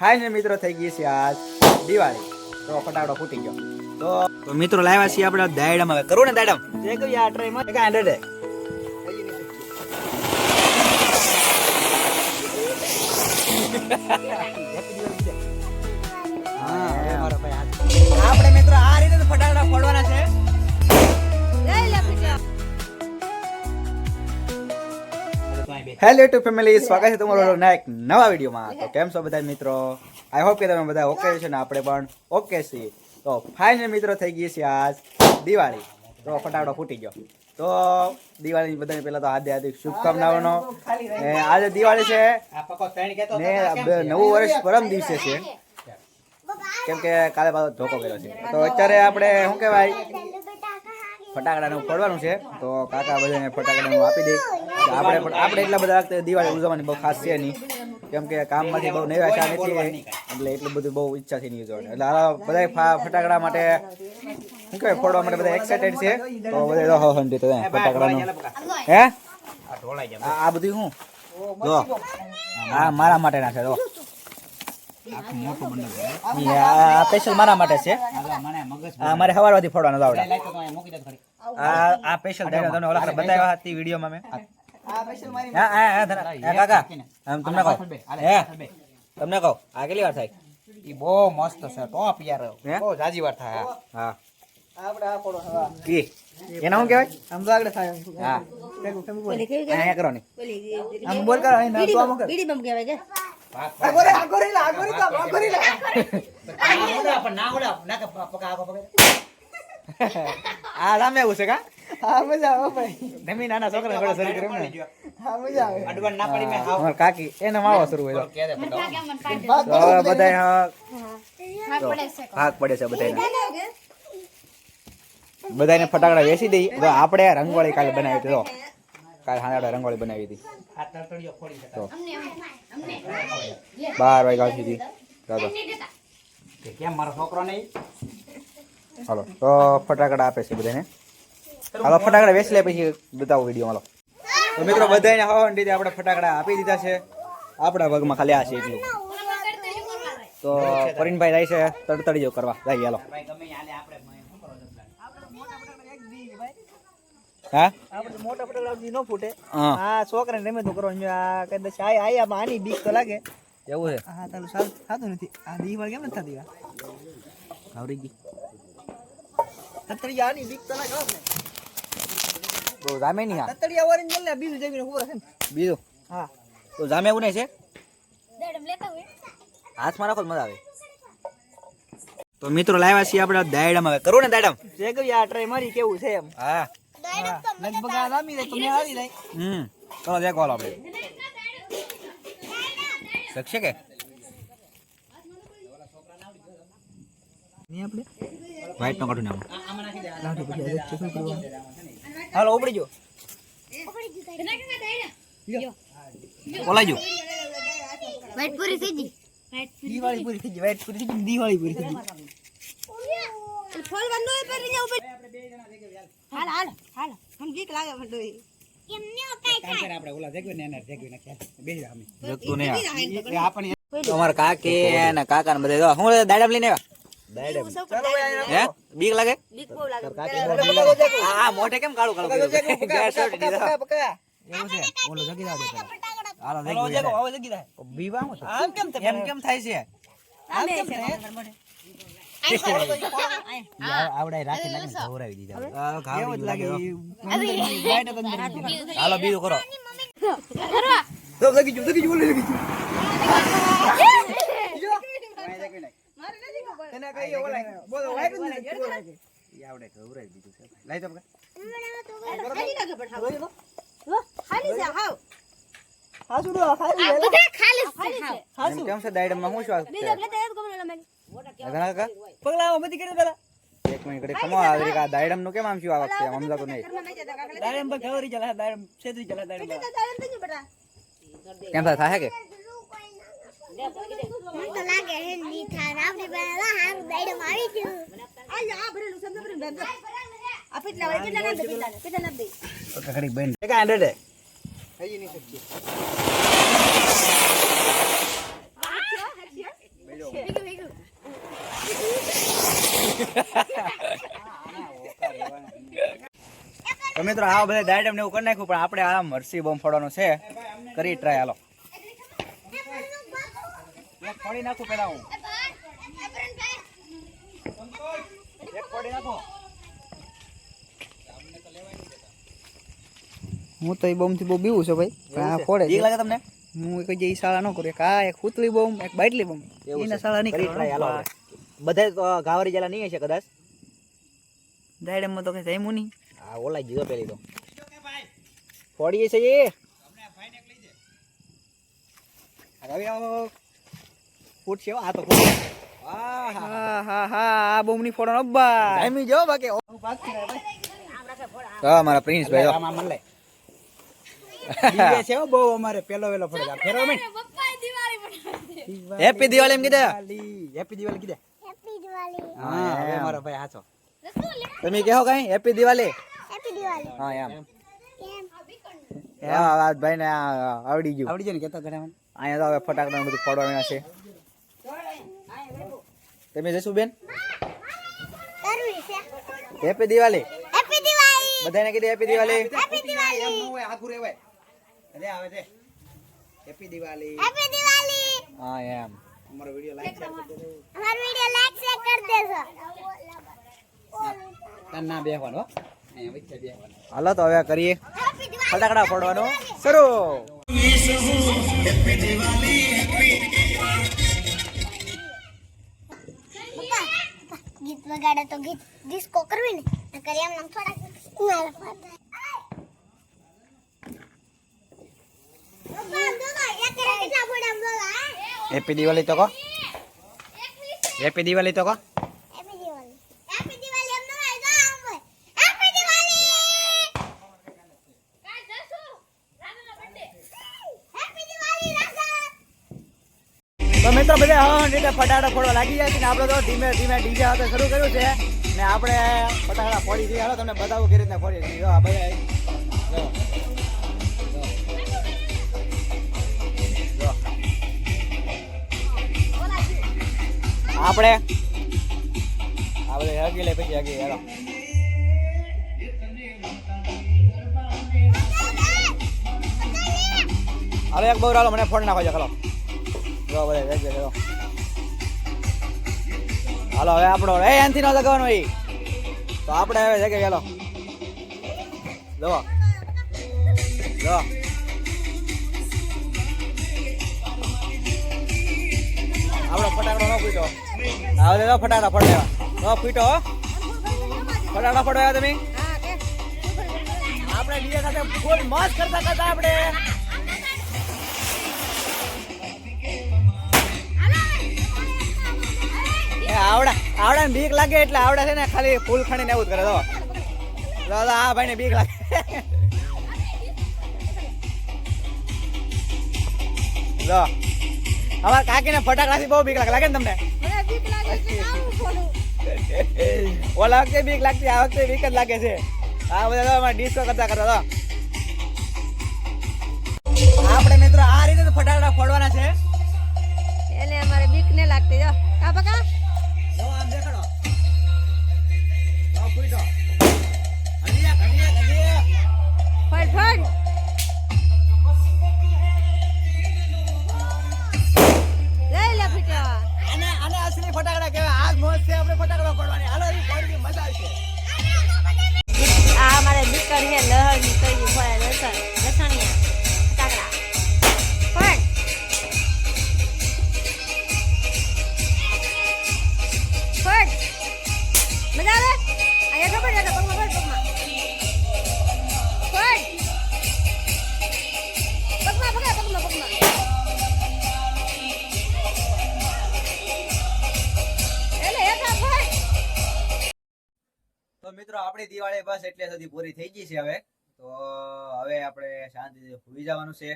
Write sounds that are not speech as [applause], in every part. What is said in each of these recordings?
Final મિત્રો થઈ ગઈ છે આજ દિવાળી. તો ફટાકડો ફૂટી ગયો. તો તો મિત્રો લાવ્યા છીએ આપણે દાયડમ. હવે કરું ને દાયડમ? જે કહ્યું આ ટ્રાયમાં? કાંઈ [laughs] હંડ્રેડ આપણે મિત્રો હેલો ટુ ફેમિલી સ્વાગત છે તમારો ના એક નવા વિડીયોમાં. તો કેમ છો બધા મિત્રો? આઈ હોપ કે તમે બધા ઓકે છો ને આપણે પણ ઓકે છીએ. તો ફાઇનલ મિત્રો થઈ ગઈ છે આજ દિવાળી. તો ફટાકડો ફૂટી ગયો. તો દિવાળી બધાને પહેલા તો હાર્દિક હાર્દિક શુભકામનાઓનો. ને આજે દિવાળી છે. ને નવું વર્ષ પરમ દિવસે છે. કેમ કે કાલે પાછો ધોકો કર્યો છે. તો અત્યારે આપણે શું કહેવાય? ફટાકડાનું ફોડવાનું છે. તો કાકા બધાને ફટાકડાનું આપી દે. તો આપણે પણ આપણે એટલા બધા વખતે દિવાળી ઉજવવાની બહુ ખાસ છે નહીં. કેમ કે કામમાંથી બહુ નિરાશા નથી એટલે એટલું બધું બહુ ઈચ્છા થઈ નહીં ઉજવવાની. એટલે આ બધા ફટાકડા માટે શું કહેવાય? ફોડવા માટે બધા એક્સાઇટેડ છે. તો બધા રહો તો ફટાકડાનું. હે? આ બધું શું જો. આ મારા માટે ના છે. જો સ્પેશિયલ મારા માટે છે. મારે સવારથી ફોડવાનું આવડે. આ સ્પેશિયલ તમને ઓલા હતી વિડીયોમાં હા હા હા. હા, કાકા આમ તમને કહો. હે તમને કહો આ કેટલી વાર થાય. ઈ બહુ મસ્ત છે ટોપ યાર. હે? બહુ જાજી વાર થાય હા. આપણે આ પડો હા કી એના શું કહેવાય? આમ તો આગળ થાય. હા. અહીંયા કરો ને. આમ બોલ કર અહીં ના તો આમ કર આગો રે આગો રે લા, આગો રે લા, આગો રે લા. આ સામે એવું છે કા? હા મજા આવે ભાઈ. નાના છોકરા ઘોડે શરૂ કર્યું ને. હા મજા આવે. અમાર કાકી એને માવો શરૂ હોય. તો હવે. ભાગ પડે છે. બધાને બધાને ફટાકડા વેચી દઈ. તો આપણે રંગોળી કાલે બનાવી હતી તો કાલે સાંજે રંગોળી બનાવી હતી. તો બાર વાગ્યા સુધી ચાલો કેમ મારો છોકરો નહીં? હાલો તો ફટાકડા આપે છે બધાને હાલો, ફટાકડા વેચી લે પછી બતાવો વીડિયો હાલો. તો મિત્રો બધાને હવાની રીતે આપણે ફટાકડા આપી દીધા છે. આપણા ભાગમાં ખાલી આ છે એટલું. તો પરિણભાઈ જાય છે, તડતડી જો કરવા. જાય, હાલો. હા? આપણે આની બીક તો લાગે એવું નથી આ કેમ નથી થતી આની બીક તો તો જામે નહીં હા. તતડિયા વાળી ને બીજું જમીને ઉપર છે બીજું? હા. તો જામે એવું નહીં છે? હાથમાં રાખો મજા આવે. તો મિત્રો લાવ્યા છીએ આપણે દાયડમ. હવે કરું ને દાયડમ? જે કહ્યું આ ટ્રાય મારી કેવું છે એમ. હા. લગભગ આ લાંબી જાય તમે આવી રે હમ. ચલો દેખો હાલો આપણે. શકશે કે? નહીં આપણે? વ્હાઈટ નો કાઢું નામ લાવજો પછી શું કરવાનું? હાલો ઉપડી જો બોલાજો પૂરી થઈ ગઈ. દિવાળી પૂરી થઈ ગઈ વાઈટ પૂરી થઈ ગઈ દિવાળી પૂરી થઈ ગઈ. ફોલવાનું હોય પર જાવ હાલ હાલ હાલ. હમ ગીક લાગે ભંડો એમને કઈ થાય? આપણે ઓલા જગ્યો ને એને જગ્યો નાખ્યા બે અમે જગતું નહીં આ. આપણે અમારા કાકી ને કાકા ને બધા. શું દાડમ લઈને આવ્યા? ચાલો ભાઈ અહીંયા હે? બીક લાગે? બીક બહુ લાગે. આ મોઢે કેમ કાળું કાળું. પકડા એવું છે? ઓલો જગી દે હાલો હાલો જગી જગો દાવ. જગી થાય બીવા હું આમ કેમ એમ કેમ થાય છે? આમ કેમ થાય? આવડાય રાખી નાખીને ધોવરાવી દીધા. ઘાવ જ લાગે લાગે. હાલો બીજું કરો. તો જગી જો જગી જો ઓલી જો એને કઈ ઓલા બોલો વાઈટ જ નથી ઓલા કે. ઈ આવડે ધોવરાવી દીધું છે. લઈ તો ખાલી લાગે પણ ખાલી છે હાવ. હાસુ ડો ખાલી આ બધા ખાલી છે હાસુ. કેમ છે શું બીજો કાકા પગલા આવો બધી કરી પેલા. એક મિનિટનું કેમ આમ શું વખતે આમ સમજાતું નહીં. દાડમ પર દાડમ દાડમ કેમ થાય કે? તો લાગે હે ની થાન આપણી પાસે દાડમ આવી ગયું. આ આ ભરેલું સમજ ભરેલું આ પીટલા વાળી કેટલા નામ દે કેટલા નામ દે તો બેન આ બધા ડાયટમ ને એવું કરી નાખ્યું પણ આપણે આ મરસી બોમ્બ ફોડવાનું છે. કરી ટ્રાય હાલો. ફોડી નાખું પેલા હું. એક ફોડી નાખું. હું તો એ બોમ્બથી બહુ બીવું છું ભાઈ પણ આ ફોડે બીક લાગે તમને? હું એક જે શાળા ન કરું એક આ એક ખૂતલી બોમ્બ એક બાટલી બોમ્બ એના શાળા નહીં કરી. બધા તો ગાવરી જેલા નહીં હશે કદાચ? દાયડમમાં તો કઈ જમ્યું નહીં. હા ઓલા જીવો પેલી તો. ફોડીએ છે એ રવિ આવો ફૂટ છે આ તો આ બોમની ની ફોડો અબ્બા એમી જો બાકી. હા મારા પ્રિન્સ ભાઈ આમાં મન લે. બીજે છે હો બહુ અમારે પેલો વેલો ફરે ફેરો મે. હેપી દિવાળી એમ કીધા. હેપી દિવાળી કીધે. હેપી દિવાળી હા હવે મારો ભાઈ હાચો. તમે કહો કઈ? હેપી દિવાળી હેપી દિવાળી હા એમ. આ ભાઈ ને આવડી ગયું. આવડી જાય ને કેતા ઘરે મને. અહીંયા તો હવે ફટાકડા બધું ફોડવા છે. તમે જશું બેન? હેપી દિવાળી હેપી દિવાળી બધાને કીધું હેપી દિવાળી હેપી દિવાળી એમ ન હોય, આઘું રહેવાય. અરે આવે છે. હેપી દિવાળી હેપી દિવાળી હા એમ. અમારો વિડિયો લાઈક શેર કરી દેજો અમારો વિડિયો લાઈક શેર કરી દેજો. તાર ના બેહવાનું હો. અહીંયા વચ્ચે બેહવાનું. હાલો તો હવે કરીએ. હેપી દિવાળી ફટાકડા ફોડવાનો. શરૂ. પપ્પા વગાડે તો ગીત ડિસ્કો કરવી ને નકર એમ નામ થોડા ના કરે હા? હેપી દિવાળી તો કહો. હેપી દિવાળી તો કહો હેપી દિવાળી હેપી દિવાળી એમ ન હોય, જો આમ હોય. હેપી દિવાળી હેપી દિવાળી રાજા તો મિત્રો બધા હા રીતે ફટાકડા ફોડવા લાગી જાય છે ને આપણે તો ધીમે ધીમે ડીજે હાથે શરૂ કર્યું છે ને આપણે ફટાકડા ફોડી દઈએ હાલો, તમને બતાવું કેવી રીતના ફોડીએ છીએ આ. જો. આપણે આ બધા હગી લે પછી હગી, હેલો અરે એક બહુ રાલો, મને ફોડ નાખો છો ચાલો જો બધા જો હાલો હવે આપણો એ એનથી નો લગાવવાનો એ તો આપણે હવે જગ્યા ચાલો જો જો આપણો ફટાકડો નો ફૂટો. આવે તો ફટાકડા ફૂટો તમે? આપણે ડીજે સાથે ફૂલ મસ્ત કરતા કરતા આપણે આવડા આવડા ને બીક લાગે એટલે આવડા છે ને ખાલી ફૂલ ખણીને એવું જ કરે તો તો આ ભાઈ ને બીક લાગે. જો અમારા કાકીને ફટાકડાથી બહુ બીક લાગે. લાગે ને તમને? ઓલા વખતે બીક લાગતી આ વખતે બીક જ લાગે છે. આ બધા અમારે ડિસ્કો કરતા કરતા તો આપણે મિત્રો આ રીતે ફટાકડા ફોડવાના છે. અમારે દીકર આપણી દિવાળી બસ એટલે સુધી પૂરી થઈ ગઈ છે હવે. તો હવે આપણે શાંતિથી સુઈ જવાનું છે.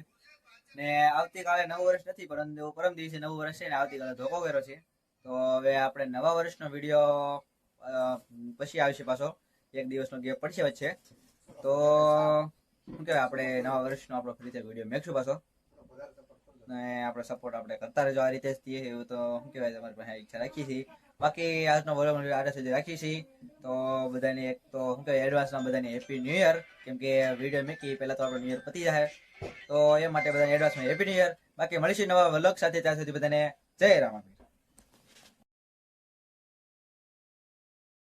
ને આવતીકાલે નવું વર્ષ નથી, પરંતુ પરમ દિવસે નવું વર્ષ છે ને આવતીકાલે ધોકો કર્યો છે. તો હવે આપણે નવા વર્ષનો વીડિયો પછી આવશે પાછો. એક દિવસનો ગેપ પડશે વચ્ચે. તો શું કહેવાય, આપણે નવા વર્ષનો આપણો ફરીથી વીડિયો મેકશું પાછો. આપણે સપોર્ટ આપણે કરતા રહેજો. આ રીતે જ થઈએ એવું તો શું કહેવાય, તમારી પાસે ઈચ્છા રાખીએ છીએ. બાકી આજનો વલોગ આટલા સુધી રાખીએ છીએ. તો બધાને એક તો શું કહેવાય એડવાન્સમાં બધાને હેપી ન્યૂ યર કેમ કે વીડિયો મૂકી પહેલાં તો આપણો ન્યૂ યર પતી જાય તો એ માટે બધાને એડવાન્સમાં હેપી ન્યૂ યર બાકી મળીશું નવા વ્લોગ સાથે. ત્યાં સુધી બધાને જય રામ